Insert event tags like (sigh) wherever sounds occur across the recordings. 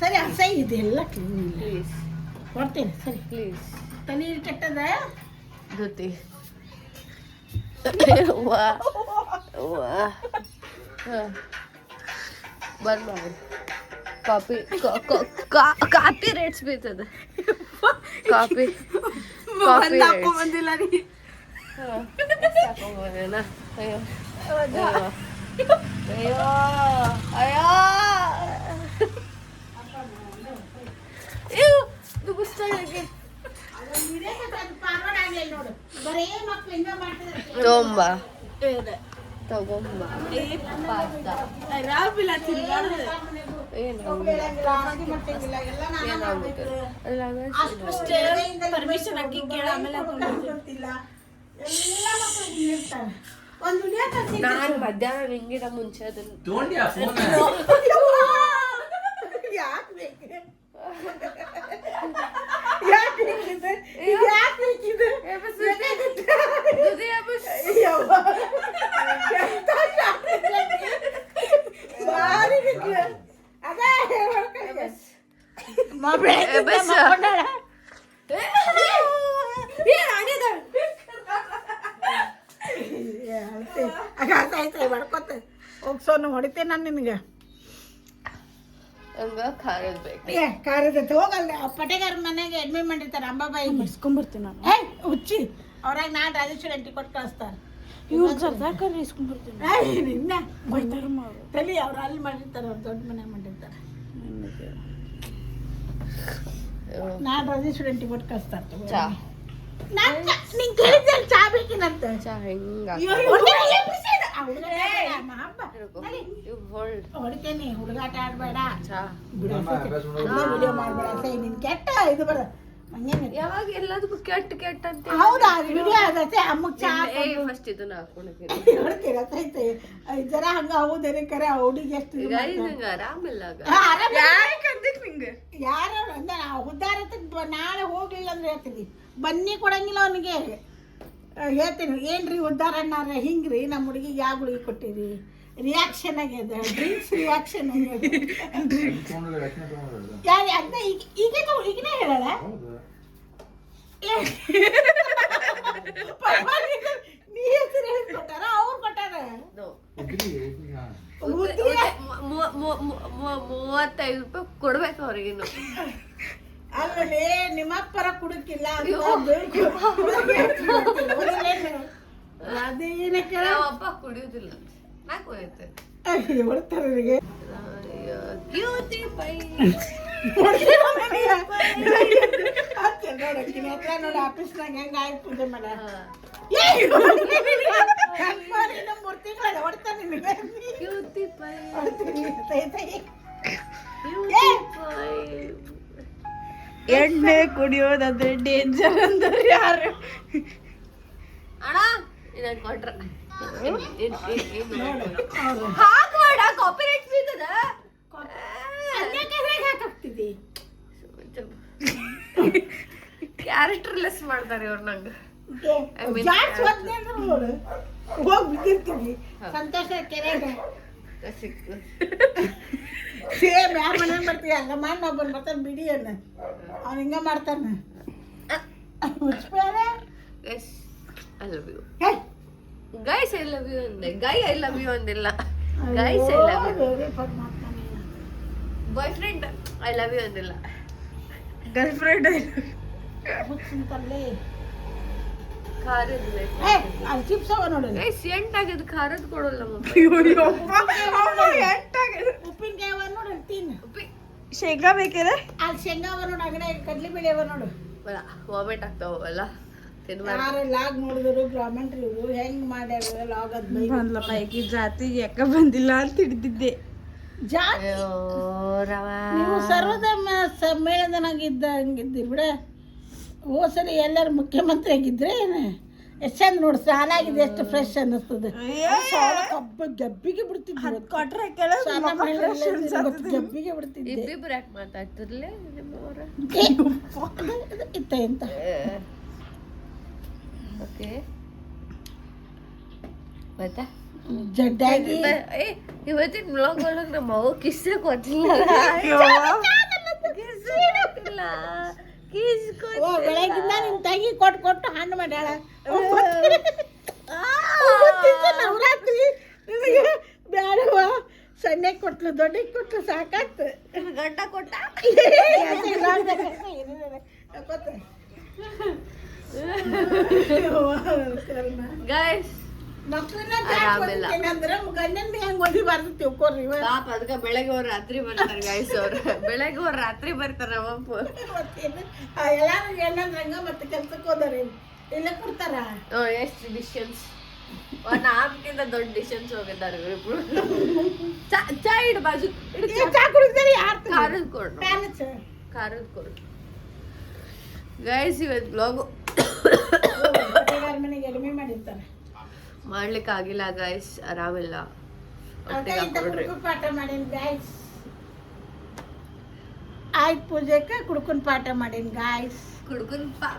ಸರಿ ಅಸೈ ಇದೆಲ್ಲ clean please ಕೊಡ್ತೀನಿ ಸರಿ. ಪ್ಲೀಸ್ ತಲೆ ಕೆಟ್ಟದ? ಜೊತೆ ವಾ ವಾ. ಬಂದ್ ಮಾಡಿ ಕಾಪಿ ಕಾಪಿ ರೇಟ್ಸ್ ಬೀಳ್ತದೆ. ಕಾಪಿ ಕಾಪಿ ಬಂದಿಲ್ಲ ರೀ ಅಯ್ಯೋ. ಅಯ್ಯೋ ಅಯ್ಯೋ ಅಯ್ಯೋ ಅಯ್ಯೋ ದುಗುಸ್ತಾಳೆ ನೋಡು ಬರೇ ಮಕ್ಳು ಹಿಂಗ ಮಾಡ್ತಿದ್ದಾರೆ ತಗೊಂಬ. ಪರ್ಮಿಷನ್ ಹಾಕಿ ಕೇಳ ಆಮೇಲೆ ನಾನು ಮಧ್ಯಾಹ್ನ ನಿಂಗಿನ ಮುಂಚೆ ಅದನ್ನ (laughs) ತೊಗೊಂಡ್ಯಾ ಫೋನ್ ಯಾಕೆ ಬೇಕು ಯಾಕೆ ಬೇಕಿದೆ ಯಾಕೆ ಬೇಕಿದೆ ಯವ್ವ. ಎಂತ ಶಾಸ್ತ್ರ ಭಾರಿ ಬಿಟ್ಲು. ಅದೇ ಹೇಳ್ಬೇಕು. ಮ ಬೆಳಗ್ಗೆ ಬಸ್. ಮಕ್ಕೊಂಡಾಳ. ಏ, ಅಳ್ತೆ. ಆಯ್ತು, ಆಯ್ತು, ಮಾಡ್ಕೊತ. ಹೋಗ್ಸೋನು ಹೊಡಿತೇನೆ ನಾನು ನಿನಗೆ. ಏ ಕಾರದೈತೆ ಹೋಗಲ್ಲ ಪಟೇಗಾರ ಮನೆಗೆ ಅಡ್ಮಿಟ್ ಮಾಡಿರ್ತಾರೆ ಅಂಬಾಬಾಯಿ. ಇಸ್ಕೊಂಬರ್ತೀನಿ ನಾನು. ಏ ಹುಚ್ಚಿ. ಅವ್ರಾಗ ನಾನು ರಾಜೇಶ್ವರಿ ಅಂಟಿ ಕೊಟ್ಟು ಕಳಿಸ್ತಾರೆ. ಇವ್ರು ಸರ್ದಾಕರ್ ಇಸ್ಕೊಂಡ್ಬಿಡ್ತೀನಿ ಏಯ್, ನಿನ್ನ. ಬೈತಾರ ಮಾಡು ತಲಿ ಅವ್ರು ಅಲ್ಲಿ ಮಾಡಿರ್ತಾರೆ ಅವ್ರು ದೊಡ್ಡ ಮನೆ ಮಾಡಿರ್ತಾರೆ. ನಾನು ರಾಜೇಶ್ವರಿ ಅಂಟಿ ಕೊಟ್ಟು ಕಳಿಸ್ತಾರೆ ಚಾ. ನಾನ್ ಚಾ ಚಾ ಬೇಕಿನಂತ. ಹೆಂಗ ಹೊಡಿತೇನೆ. ಹುಡುಗಾಟ ಆಡ್ಬೇಡ. ಚಾ. ವಿಡಿಯೋ ಮಾಡ್ಬೇಡ ನಿನ್ ಕೆಟ್ಟ ಇದು ಬರ ಯಾವಾಗ ಎಲ್ಲದಕ್ಕೂ ಕೆಟ್ಟ ಕೆಟ್ಟ ಅಂತ ಹೌದಾ? ವಿಡಿಯೋ ಅದತ್ತೆ ಅಮ್ಮಗ್ ಚಾ ಫಸ್ಟ್ ಇದನ್ನ ಹಾಕೊಂಡಿದ್ದೀನಿ ನೋಡ್ತೀರ ಸೈತೆ ಜನ ಹಂಗ ಹೌದೇನೆ ಕರೆ ಹುಡುಗಿ ಎಷ್ಟು ಮಾಡ್ತಾರೆ. ನಂಗೆ ಆರಾಮಿಲ್ಲ ನಿಂಗೆ? ಯಾರು ಅಂದ್ರೆ ಉದ್ದಾರ ನಾಳೆ ಹೋಗ್ಲಿಲ್ಲ ಅಂದ್ರೆ ಹೇಳ್ತೀನಿ. ಬನ್ನಿ ಕೊಡಂಗಿಲ್ಲ ಅವನಿಗೆ. ಹೇಳ್ತೀನಿ. ಏನ್ರಿ ಉದ್ದಾರ ಅಣ್ಣಾರ ಹಿಂಗ್ರಿ ನಮ್ಮ ಹುಡುಗಿಗೆ ಯಾವ ಗುಳಿಗೆ ಕೊಟ್ಟಿರಿ? ರಿಯಾಕ್ಷನ್ ಆಗ್ಯದ? ಡ್ರಿಂಕ್ಸ್ ರಿಯಾಕ್ಷನ್ ಆಗ್ಯದ? ಯಾರು ಅದನ್ನ ಈಗ ಈಗ ಈಗನೇ ಹೇಳಲ್ಲ? ಮೂವತ್ತೈದು ರೂಪಾಯಿ ಕೊಡ್ಬೇಕು ಅವ್ರಿಗಿನ್ನು ಅಲ್ಲೇ ನಿಮ್ಮಪ್ಪರ ಕುಡುಕಿಲ್ಲ? ಅದೇನ ಅಪ್ಪ ಕುಡಿಯೋದಿಲ್ಲ ನಾ ಕುಡಿಯುತ್ತೆ ಹೊಡ್ತಾರೆ (laughs) ನನಗೆ ಕ್ಯೂಟಿ ಪೈ ನೋಡಕ್ಕಿನ ಹತ್ರ ನೋಡಿ ಆಫೀಸ್ನಾಗ ಹೆಂಗ ಆಯ್ತು ಪೂಜೆ ಮಾಡ ಹಾ. ಮೂರು ತಿಂಗಳ ಹೊಡ್ತಾನೆ ನಿನಗೆ ಕ್ಯೂಟಿ ಪೈ ಹೊಡ್ತೀನಿ ತೈ ತೈ ಕ್ಯೂಟಿ ಪೈ ಎಣ್ಣೆ ಕುಡಿಯೋದಂದ್ರೆ ಡೇಂಜರ್ ಅಂದ್ರೆ ಯಾರು ಅಣ್ಣ ಇದನ್ನ ಕೊಟ್ರ ಹೌದು ಹಾಕ್ಬೇಡ ಕಾಪಿರೈಟ್ ಕ್ಯಾರೆಕ್ಟರ್ ಲೆಸ್ ಮಾಡ್ತಾರೆ ಇವ್ರು ನಂಗೆ. ಜಾಸ್ತಿ ಹೊತ್ನೆ ಅಂದ್ರೆ ನೋಡು. ಹೋಗಿ ಬಿದ್ದಿರ್ತೀವಿ ಸಂತೋಷ ಕೆರೆಗೆ. ಸೇಮ್ ಯಾರ ಮನೆ ಬರ್ತೀವಿ ಹಂಗ ಮಾಡಿ ಬಂದು ಬರ್ತಾನೆ ಬಿಡಿ ಅನ್ನ. ಅವ್ನು ಹಿಂಗ ಮಾಡ್ತಾನೆ. I love you guys I love you ಅಂದೆ. ಗೈ ಐ ಲವ್ ಯು ಅಂದಿಲ್ಲ. Guys I love you boyfriend I love you ಅಂದಿಲ್ಲ. ಗರ್ಲ್ ಫ್ರೆಂಡ್ ಹುಚ್ಚಿಂತಲ್ಲಿ ಖಾರದ ಹೇ ಅಲ್ಲಿ ಚಿಪ್ಸ್ ಅವ ನೋಡು ಗೈಸ್ ಎಂಟಾಗಿದ್ದು ಖಾರದ ಕೊಡಲ್ಲ ಮಮ್ಮಿ ಉಪ್ಪಿನಕಾಯಿ ಅವ ನೋಡು ತಿನ್ನು ಉಪ್ಪಿ. ಶೇಂಗಾ ಬೇಕಿದ್ರೆ ಅಲ್ಲಿ ಶೇಂಗಾ ಅವ ನೋಡು ಕಡ್ಲಿ ಬೇಳೆ ಅವ ನೋಡು. ವಾಮಿಟ್ ಆಗ್ತಾವಲ್ಲ ಯಾರು ಲಾಗ್ ನೋಡಿದ್ರು ಗ್ರಾಮೆಂಟ್ರಿ ಇವರು ಹೆಂಗ್ ಮಾಡ್ಯಾರ ಲಾಗ್ ಅದ್ ಬಂದ್ಲಪ್ಪ ಜಾತಿಗೆ ಯಾಕ ಬಂದಿಲ್ಲ ಅಂತ ಹಿಡಿದಿದ್ದೆ. ಜಾತಿ? ನೀವು ಸರ್ವಧರ್ಮ ಸಮ್ಮೇಳನದಾಗ ಇದ್ದಂಗಿದ್ದೀರಿ ಬಿಡ. ಸರಿ ಎಲ್ಲರೂ ಮುಖ್ಯಮಂತ್ರಿ ಆಗಿದ್ರೆ ಏನು? ಎಷ್ಟು ಚಂದ ನೋಡಿ ಸಾಲಾಗಿದೆ ಎಷ್ಟು ಫ್ರೆಶ್ ಅನ್ನಿಸ್ತದೆ. ಕಬ್ಬ ಗಬ್ಬಿಗೆ ಇವತ್ತು. ಕೊಟ್ರೆ ಗಬ್ಬಿಗೆ ಬಿಡ್ತಿದ್ದೆ. ಇಬ್ಬಿಬ್ರು ಯಾಕೆ ಮಾತಾಡ್ತಿರ್ಲಿ ಇತ್ತ ಎಂತ? ಓಕೆ. ಗೊತ್ತಾ? ಜಡ್ಡಾಗಿ ಏ ಇವತ್ತಿನ ಬ್ಲಾಗ್ ಒಳಗೆ ನಮ್ಮ ಅವ್ ಕಿಸ್ಸೆ ಕೊಟ್ಟಿಲ್ಲ. ಕಿಸ್ಸೆ ಕೊಟ್ಟಿಲ್ಲ. ಓ ಬೆಳಗಿಂದ ನಿಮ್ ತಂಗಿ ಕೊಟ್ಟು ಕೊಟ್ಟು ಹಣ್ಣು ಮಾಡ್ಯಾಳ ನವರಾತ್ರಿ ನಿನಗೆ ಬ್ಯಾಡವ ಸಣ್ಣಗೆ ಕೊಟ್ಲು ದೊಡ್ಡಗೆ ಕೊಟ್ಲು ಸಾಕಾಯ್ತು ಗಂಡ ಕೊಟ್ಟ ಗೈಸ್ ಮಕ್ಕಳನ್ನ ಆರಾಮಿಲ್ಲ. ಅಂದ್ರೆ ಗಂಡನ ಹೆಂಗ್ ಹೊಡಿಬಾರ್ದು ತಿಳ್ಕೊರಿ ಪಾಪ ಅದಕ್ಕೆ ಬೆಳಗ್ಗೆ ಅವ್ರು ರಾತ್ರಿ ಬರ್ತಾರೆ ಗೈಸ್ ಅವ್ರು. ಬೆಳಗ್ಗೆ ಅವ್ರು ರಾತ್ರಿ ಬರ್ತಾರೆ? ಆ ಎಲ್ಲಾರು ಹೆಣ್ಣಂದ್ರ ಹಂಗ ಮತ್ತೆ ಕೆಲ್ಸಕ್ಕೆ ಹೋದಾರ ಇಲ್ಲ. ಕೊಡ್ತಾರ? ಎಷ್ಟು ಡಿಶನ್ಸ್ ಒಂದು ಆಮ್ಕಿಂತ ದೊಡ್ಡ ಡಿಶನ್ಸ್ ಹೋಗಿದ್ದಾರೆ ಚಾ ಇಡು ಬಾಜು. ಚಾ. ಕುಡಿದ್ರೆ ಯಾರು ಖಾರದ ಕೊಡು. ಖಾರದ ಕೊಡು. ಗೈಸ್ ಇವತ್ತು ಬ್ಲಾಗು ಮನೆಗೆ ಎಡಿಮೆ ಮಾಡಿರ್ತಾರೆ. ಮಾಡ್ಲಿಕ್ಕೆ ಆಗಿಲ್ಲ ಗೈಸ್ ಆರಾಮಿಲ್ಲ. ಕುಡ್ಕುನ್ ಪಾಠ ಮಾಡೀನಿ ಗಾಯ್ಸ್ ಆಯ್ತು ಪೂಜೆಕ ಕುಡ್ಕುನ್ ಪಾಠ ಮಾಡೀನಿ ಗಾಯ್ಸ್ ಕುಡ್ಕೊಂಡ್ ಪಾ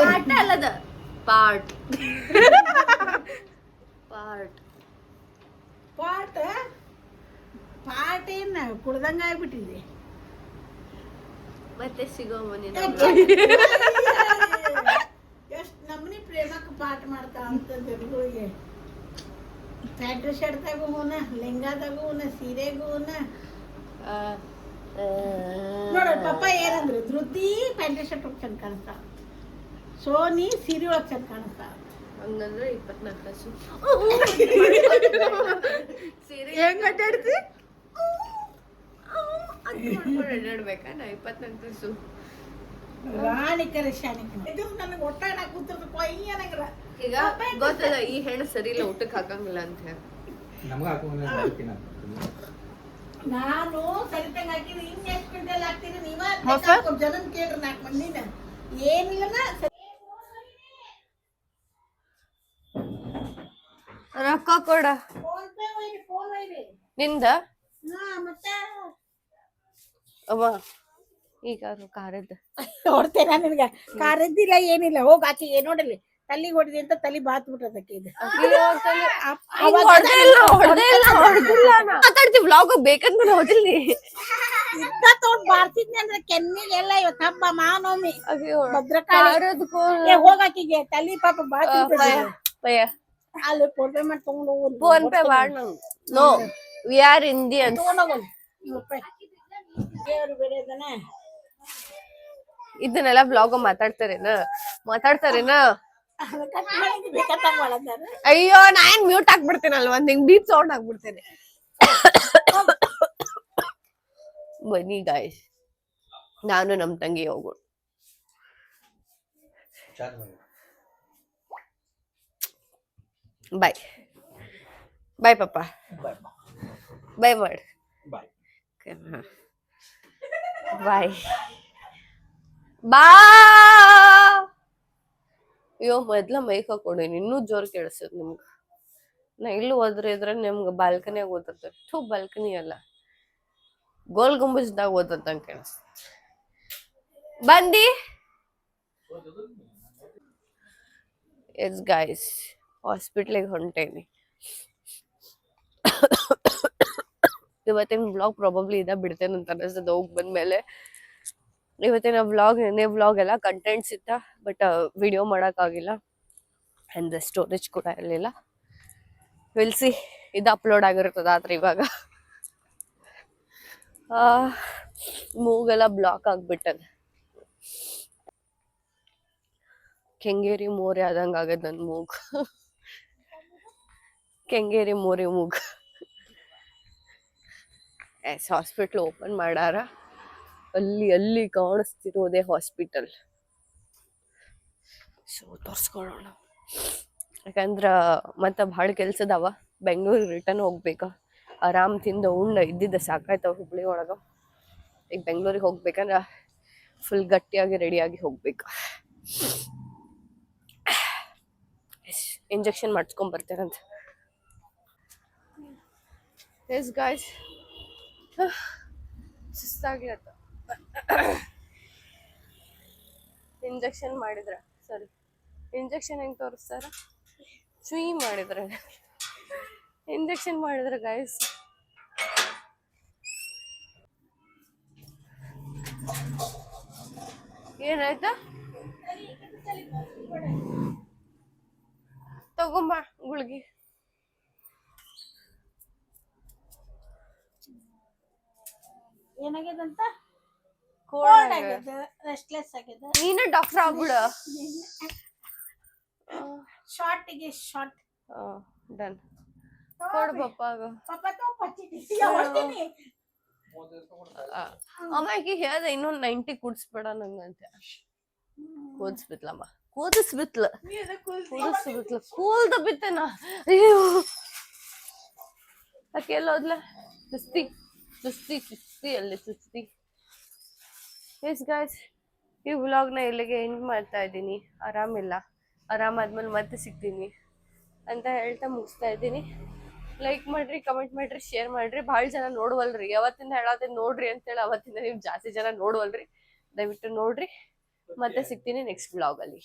ಪಾಠ ಅಲ್ಲದ? ಪಾಟ್ ಪಾಟ್ ಪಾಟ್ ಪಾಠ ಏನ ಕುಡ್ದಂಗ ಆಗ್ಬಿಟ್ಟಿದೆ? ಮತ್ತೆ ಸಿಗೋ ಮನೆ ಪಾಠ ಮಾಡ್ತಾ ಅಂತ ಜನಗಳಿಗೆ ಪ್ಯಾಂಟ್ ಶರ್ಟ್ದಾಗೂ ಹೂನ ಲೆಂಗಾದಾಗೂ ಹೂನ ಸೀರೆಗೂ ಹೂನ ನೋಡ ಪಪ್ಪ ಏನಂದ್ರು ಧೃತಿ ಪ್ಯಾಂಟ್ ಶರ್ಟ್ ಒಳಗೆ ಚಂದ ಕಾಣಿಸ್ತಾ ಸೋನಿ ಸೀರೆ ಒಳಗೆ ಚಂದ ಕಾಣಿಸ್ತಾ ಹಂಗಂದ್ರೆ ಇಪ್ಪತ್ನಾಲ್ಕು ಸೀರೆ ಹೆಂಗ್ ಅಡ್ಡಾಡ್ತಿ ಅಡ್ಡಾಡ್ಬೇಕಾ ನಾ ಇಪ್ಪತ್ನಾಲ್ಕು ತಾಸು ರಾಣಿಕರ ಶಾಣಿಕರ ಇದು ನನಗೆ ಒಟ್ಟಾಣ ನಾ ಕೂತಿರ್ದು ಕೊಯ್ ಈಗ ಗೊತ್ತದ ಈ ಹೆಣ್ಣು ಸರಿ ಇಲ್ಲ ಊಟಕ್ಕೆ ಹಾಕಂಗಿಲ್ಲ ಅಂತ ಹೇಳಿ. ನಮ್ಗೆ ಹಾಕೊಂಡು ನಾನು ಸರಿತಂಗ ಹಾಕಿದ್ರೆ ಇನ್ ಎಷ್ಟು ಕ್ವಿಂಟಲ್ ಹಾಕ್ತೀರಿ? ನೀವ? ಜನನ್ ಕೇಳ್ರಿ ನಾಲ್ಕು ಮಂದಿನ. ಏನಿಲ್ಲನ ರೊಕ್ಕ ಕೊಡ. ಫೋನ್ ಪೇ ಒಯ್ರಿ ಫೋನ್ ಒಯ್ರಿ. ನಿಂದ? ಹಾ ಮತ್ತೆ? ಅವ್ವ. ಈಗ ಖಾರದ್ದು ನೋಡ್ತೇನೆ (laughs) ನಿನಗ. ಕಾರದ್ದಿಲ್ಲ ಏನಿಲ್ಲ. ಹೋಗ್ ಏನ್ ನೋಡಲಿ ತಲ್ಲಿಗೆ ಹೊಡೆದಿ ಅಂತ ತಲಿ ಬಾತ್ ಬಿಟ್ಟದಕ್ಕೆ ಇದು. ಮಾತಾಡ್ತೀವಿ ವ್ಲಾಗ್ ಬೇಕಂತ ಹೊಡಿಲಿ ಇದ್ದ ತಗೊಂಡ್ ಬಾರ್ತಿದ್ನಿ ಅಂದ್ರೆ ಕೆನ್ನಿಗೆಲ್ಲ ಇವತ್ತು ಹಬ್ಬ ಮಾನವಮಿ. ಭದ್ರಕಾಳಿ. ಹೋಗಾಕಿಗೆ ತಲಿ ಪಾಪ ಬಾತ್ ಅಲ್ಲಿ ಫೋನ್ ಪೇ ಮಾಡಿ ತಗೊಂಡು ಹೋಗು. ಫೋನ್ ಪೇ ಮಾಡ್ ನೋ ವಿ ಆರ್ ಇಂಡಿಯನ್ ತಗೊಂಡ್ ನೂರು ಬೇರೆ ಇದನ್ನೆಲ್ಲ ಬ್ಲಾಗ್ ಮಾತಾಡ್ತಾರೇನ? ಮಾತಾಡ್ತಾರೇನ? ಅಯ್ಯೋ ನಾ ಏನ್ ಮ್ಯೂಟ್ ಹಾಕ್ಬಿಡ್ತೇನಲ್ವ ಹಿಂಗ್ ಬೀಪ್ ಸೌಂಡ್ ಹಾಕ್ಬಿಡ್ತೇನೆ ಬನ್ನಿ ಗಾಯ್ಸ್ ನಾನು ನಮ್ ತಂಗಿ ಹೋಗೋಣ ಬಾಯ್ ಬಾಯ್ ಪಪ್ಪ. ಬಾಯ್ ಮಾಡಿ. ಬಾಯ್ ಬಾಯ್ ಬಾ. ಅಯ್ಯೋ, ಮೊದ್ಲ ಮೈಕ್ ಹಾಕೊಂಡೇನಿ ಇನ್ನೂ ಜೋರ್ ಕೇಳಿಸ್ತದೆ ನಿಮ್ಗೆ. ನಾ ಇಲ್ಲಿ ಹೋದ್ರೆ ಇದ್ರೆ ನಿಮ್ಗೆ ಬಾಲ್ಕನಿಯಾಗ ಓದಿರ್ತೇವೆ ಥೂ ಬಾಲ್ಕನಿ ಅಲ್ಲ. ಗೋಲ್ ಗುಂಬಜ್ದಾಗ ಓದತ್ತಂಗ ಕೇಳಿಸ್ತದೆ. ಬಂದಿ? ಎಸ್ ಗಾಯ್ಸ್ ಹಾಸ್ಪಿಟ್ಲಿಗೆ ಹೊಂಟೇನಿ. ಇವತ್ತಿನ ಬ್ಲಾಗ್ ಪ್ರಾಬಬ್ಲಿ ಇದ ಬಿಡ್ತೇನೆ ಅಂತ ಅನಿಸ್ತದ. ಹೋಗಿ ಬಂದ್ಮೇಲೆ ಇವತ್ತಿನ ವ್ಲಾಗ್ ನೆನೆ ವ್ಲಾಗ್ ಎಲ್ಲ ಕಂಟೆಂಟ್ಸ್ ಇತ್ತ ಬಟ್ ವಿಡಿಯೋ ಮಾಡೋಕ್ಕಾಗಿಲ್ಲ ಆ್ಯಂಡ್ ಸ್ಟೋರೇಜ್ ಕೂಡ ಇರಲಿಲ್ಲ. ವಿಲ್ಸಿ ಇದು ಅಪ್ಲೋಡ್ ಆಗಿರ್ತದೆ ಆದ್ರೆ ಇವಾಗ. ಮೂಗೆಲ್ಲ ಬ್ಲಾಕ್ ಆಗಿಬಿಟ್ಟದೆ. ಕೆಂಗೇರಿ ಮೋರಿ ಆದಂಗೆ ಆಗದ ನನ್ನ ಮೂಗು. ಕೆಂಗೇರಿ ಮೋರಿ ಮೂಗು. ಎಸ್ ಹಾಸ್ಪಿಟ್ಲ್ ಓಪನ್ ಮಾಡಾರ. ಅಲ್ಲಿ ಅಲ್ಲಿ ಕಾಣಿಸ್ತಿರೋದೇ ಹಾಸ್ಪಿಟಲ್ ಸೊ ತೋರಿಸ್ಕೊಳ್ಳೋಣ. ಯಾಕಂದ್ರೆ ಮತ್ತೆ ಭಾಳ ಕೆಲ್ಸದವ. ಬೆಂಗಳೂರು ರಿಟರ್ನ್ ಹೋಗ್ಬೇಕು? ಆರಾಮ್ ತಿಂದ ಉಂಡ ಇದ್ದಿದ್ದ ಸಾಕಾಯ್ತವ ಹುಬ್ಳಿ ಒಳಗೆ. ಈಗ ಬೆಂಗಳೂರಿಗೆ ಹೋಗ್ಬೇಕಂದ್ರೆ ಫುಲ್ ಗಟ್ಟಿಯಾಗಿ ರೆಡಿಯಾಗಿ ಹೋಗ್ಬೇಕು. ಇಂಜೆಕ್ಷನ್ ಮಾಡಿಸ್ಕೊಂಡ್ ಬರ್ತೇನಂತ ಎಸ್ ಗಾಯ್ಸ್ ಸುಸ್ತಾಗ್ಲತ್ತ ಇಂಜೆಕ್ಷನ್ ಮಾಡಿದ್ರ ಸರಿ ಇಂಜೆಕ್ಷನ್ ಹೆಂಗ್ ತೋರಿಸ್ತಾರ ಚುಯಿ ಮಾಡಿದ್ರೆ. ಇಂಜೆಕ್ಷನ್ ಮಾಡಿದ್ರೆ ಗಾಯಸ್ ಏನಾಯ್ತಾ? ತಗೊಂಬ ಗುಳ್ಗಿ. ಏನಾಗ್ಯದಂತ? ಕೋಲ್ಡ್ ರೆಸ್ಟ್ಲೆಸ್ ಆಗಿದೆ ನೀನೇ ಡಾಕ್ಟರ್ ಆಗ್ಬಿಡ. ಶಾರ್ಟಿಗೆ ಶಾರ್ಟ್ ಡನ್ ಕೊಡು ಪಪ್ಪ ಪಪ್ಪ ತೋ ಪಚ್ಚಿಟಿ ಯಾವತ್ತೀನಿ ಅಮ್ಮಾಕಿ ಹೇಳ್ದೆ ಇನ್ನೊಂದ್ ನೈಂಟಿ ಕುಡ್ಸ್ಬೇಡ ನಂಗಂತೆ. ಕೂದಿಸ್ಬಿತ್ಲಮ್ಮ ಕೂದಿಸ್ಬಿತ್ಲ ಕೂದಿಸ್ಬಿತ್ಲ ಕೂಲ್ದ ಬಿತ್ತೇನ ಅಯ್ಯೋ. ಆಕೆ ಎಲ್ಲೋದ್ಲ? ಸುಸ್ತಿ ಸುಸ್ತಿ ಸುಸ್ತಿ ಅಲ್ಲಿ ಎಸ್ ಗಾಯ್ಸ್ ಈ ವ್ಲಾಗ್ನ ಇಲ್ಲಿಗೆ ಎಂಡ್ ಮಾಡ್ತಾ ಇದ್ದೀನಿ. ಆರಾಮಿಲ್ಲ. ಆರಾಮಾದ್ಮೇಲೆ ಮತ್ತೆ ಸಿಗ್ತೀನಿ ಅಂತ ಹೇಳ್ತಾ ಮುಗಿಸ್ತಾ ಇದ್ದೀನಿ. ಲೈಕ್ ಮಾಡ್ರಿ ಕಮೆಂಟ್ ಮಾಡ್ರಿ ಶೇರ್ ಮಾಡ್ರಿ. ಭಾಳ ಜನ ನೋಡುವಲ್ರಿ. ಯಾವತ್ತಿಂದ ಹೇಳತ್ತೆ ನೋಡ್ರಿ ಅಂತೇಳಿ ಅವತ್ತಿಂದ ನೀವು ಜಾಸ್ತಿ ಜನ ನೋಡುವಲ್ರಿ. ದಯವಿಟ್ಟು ನೋಡ್ರಿ. ಮತ್ತೆ ಸಿಗ್ತೀನಿ ನೆಕ್ಸ್ಟ್ ಬ್ಲಾಗಲ್ಲಿ